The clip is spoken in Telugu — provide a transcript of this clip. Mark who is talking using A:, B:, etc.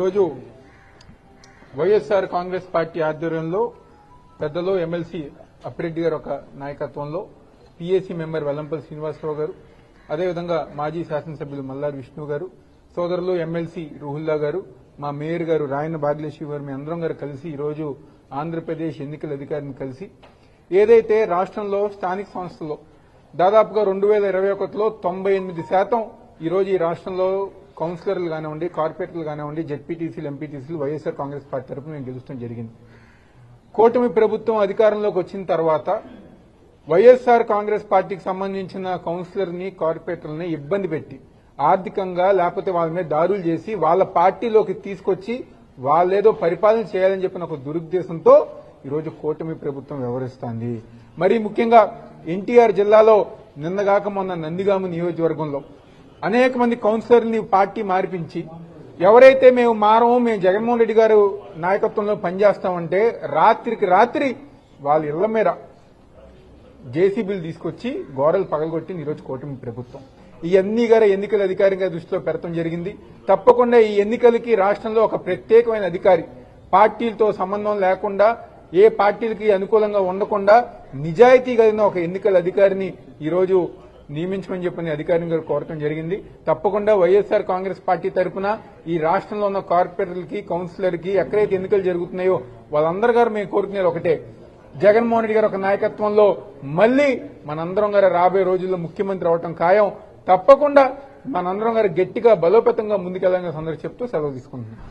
A: ఈరోజు వైఎస్ఆర్ కాంగ్రెస్ పార్టీ ఆధ్వర్యంలో పెద్దలో ఎమ్మెల్సీ అప్పిరెడ్డి గారు ఒక నాయకత్వంలో పీఏసీ మెంబర్ వెల్లంపల్లి శ్రీనివాసరావు గారు అదేవిధంగా మాజీ శాసనసభ్యులు మల్లారి విష్ణు గారు సోదరులు ఎమ్మెల్సీ రుహుల్లా గారు మా మేయర్ గారు రాయన భాగ్యలక్ష్మి గారు మీ అందరం గారు కలిసి ఈరోజు ఆంధ్రప్రదేశ్ ఎన్నికల అధికారిని కలిసి ఏదైతే రాష్ట్రంలో స్థానిక సంస్థల్లో దాదాపుగా రెండు వేల ఇరవై ఒకటిలో తొంభై ఎనిమిది శాతం ఈరోజు ఈ రాష్ట్రంలో కౌన్సిలర్లు కానివ్వండి కార్పొరేటర్లు కానివ్వండి జెడ్పీటీసీలు ఎంపీటీసీలు వైఎస్ఆర్ కాంగ్రెస్ పార్టీ తరఫున మేము గెలుస్తాం జరిగింది. కూటమి ప్రభుత్వం అధికారంలోకి వచ్చిన తర్వాత వైఎస్ఆర్ కాంగ్రెస్ పార్టీకి సంబంధించిన కౌన్సిలర్ని కార్పొరేటర్ని ఇబ్బంది పెట్టి ఆర్థికంగా లేకపోతే వాళ్ళ మీద దారులు చేసి వాళ్ళ పార్టీలోకి తీసుకొచ్చి వాళ్ళేదో పరిపాలన చేయాలని చెప్పిన ఒక దురుద్దేశంతో ఈరోజు కూటమి ప్రభుత్వం వ్యవహరిస్తోంది. మరి ముఖ్యంగా ఎన్టీఆర్ జిల్లాలో నిన్నగాక మొన్న నందిగామ నియోజకవర్గంలో అనేక మంది కౌన్సిలర్ని పార్టీ మార్పించి ఎవరైతే మేము మారము మేము జగన్మోహన్ రెడ్డి గారు నాయకత్వంలో పనిచేస్తామంటే రాత్రికి రాత్రి వాళ్ళ ఇళ్ళ మీద జేసీబీలు తీసుకొచ్చి గోడలు పగలగొట్టి ఈరోజు కూటమి ప్రభుత్వం. ఇవన్నీ గారు ఎన్నికల అధికారిగా దృష్టిలో పెడతం జరిగింది. తప్పకుండా ఈ ఎన్నికలకి రాష్ట్రంలో ఒక ప్రత్యేకమైన అధికారి పార్టీలతో సంబంధం లేకుండా ఏ పార్టీలకి అనుకూలంగా ఉండకుండా నిజాయితీ కలిగిన ఒక ఎన్నికల అధికారిని ఈరోజు నియమించమని చెప్పని అధికారిని గారు కోరటం జరిగింది. తప్పకుండా వైఎస్ఆర్ కాంగ్రెస్ పార్టీ తరఫున ఈ రాష్ట్రంలో ఉన్న కార్పొరేటర్లకి కౌన్సిలర్కి ఎక్కడైతే ఎన్నికలు జరుగుతున్నాయో వాళ్ళందరి గారు మేము కోరుకునేది ఒకటే. జగన్మోహన్ రెడ్డి గారు ఒక నాయకత్వంలో మళ్ళీ మనందరం గారు రాబోయే రోజుల్లో ముఖ్యమంత్రి అవటం ఖాయం. తప్పకుండా మనందరం గారు గట్టిగా బలోపేతంగా ముందుకెళ్ళాలని సందర్భం చెప్తూ సెలవు తీసుకుంటున్నాం.